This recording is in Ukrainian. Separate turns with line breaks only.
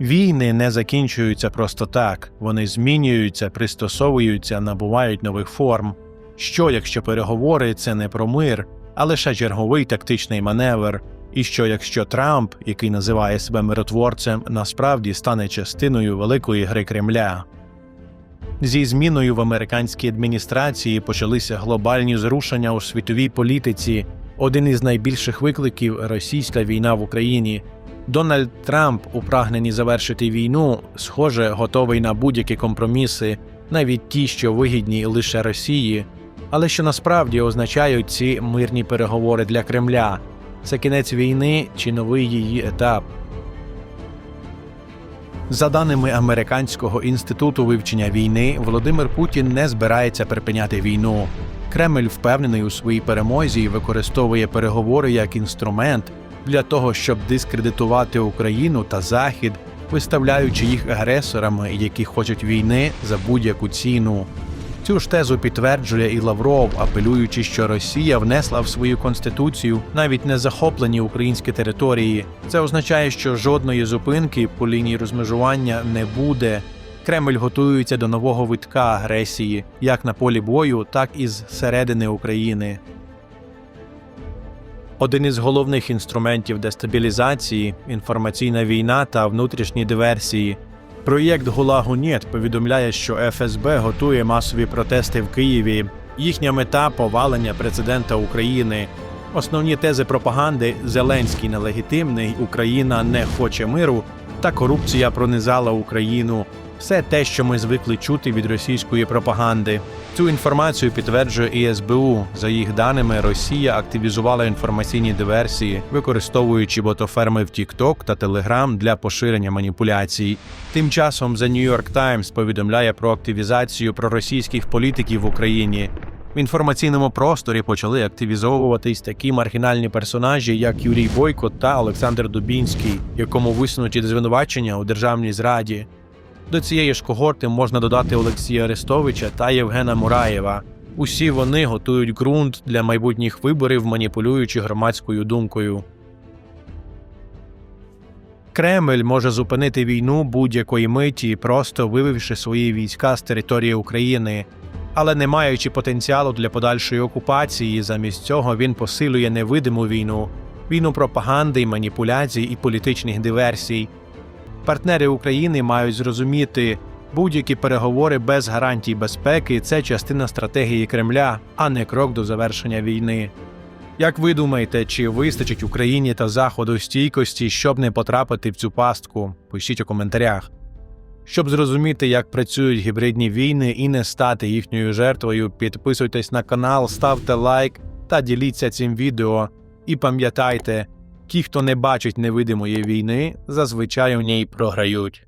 Війни не закінчуються просто так, вони змінюються, пристосовуються, набувають нових форм. Що, якщо переговори це не про мир, а лише черговий тактичний маневр? І що, якщо Трамп, який називає себе миротворцем, насправді стане частиною великої гри Кремля? Зі зміною в американській адміністрації почалися глобальні зрушення у світовій політиці. Один із найбільших викликів російська війна в Україні. Дональд Трамп, у прагненні завершити війну, схоже, готовий на будь-які компроміси, навіть ті, що вигідні лише Росії. Але що насправді означають ці мирні переговори для Кремля? Це кінець війни чи новий її етап? За даними Американського інституту вивчення війни, Володимир Путін не збирається припиняти війну. Кремль впевнений у своїй перемозі і використовує переговори як інструмент для того, щоб дискредитувати Україну та Захід, виставляючи їх агресорами, які хочуть війни за будь-яку ціну. Цю ж тезу підтверджує і Лавров, апелюючи, що Росія внесла в свою конституцію навіть не захоплені українські території. Це означає, що жодної зупинки по лінії розмежування не буде. Кремль готується до нового витка агресії, як на полі бою, так і з середини України. Один із головних інструментів дестабілізації інформаційна війна та внутрішні диверсії. Проєкт Гулагу Нєт повідомляє, що ФСБ готує масові протести в Києві. Їхня мета повалення президента України. Основні тези пропаганди Зеленський нелегітимний, Україна не хоче миру та корупція пронизала Україну. Все те, що ми звикли чути від російської пропаганди. Цю інформацію підтверджує і СБУ. За їх даними, Росія активізувала інформаційні диверсії, використовуючи ботоферми в TikTok та Telegram для поширення маніпуляцій. Тим часом The New York Times повідомляє про активізацію проросійських політиків в Україні. В інформаційному просторі почали активізовуватись такі маргінальні персонажі, як Юрій Бойко та Олександр Дубінський, якому висунуті звинувачення у державній зраді. До цієї ж когорти можна додати Олексія Арестовича та Євгена Мураєва. Усі вони готують ґрунт для майбутніх виборів, маніпулюючи громадською думкою. Кремль може зупинити війну будь-якої миті, просто вивівши свої війська з території України, але не маючи потенціалу для подальшої окупації, замість цього він посилює невидиму війну, війну пропаганди, маніпуляцій і політичних диверсій. Партнери України мають зрозуміти, будь-які переговори без гарантій безпеки це частина стратегії Кремля, а не крок до завершення війни. Як ви думаєте, чи вистачить Україні та Заходу стійкості, щоб не потрапити в цю пастку? Пишіть у коментарях. Щоб зрозуміти, як працюють гібридні війни і не стати їхньою жертвою, підписуйтесь на канал, ставте лайк та діліться цим відео. І пам'ятайте, ті, хто не бачить невидимої війни, зазвичай у ній програють.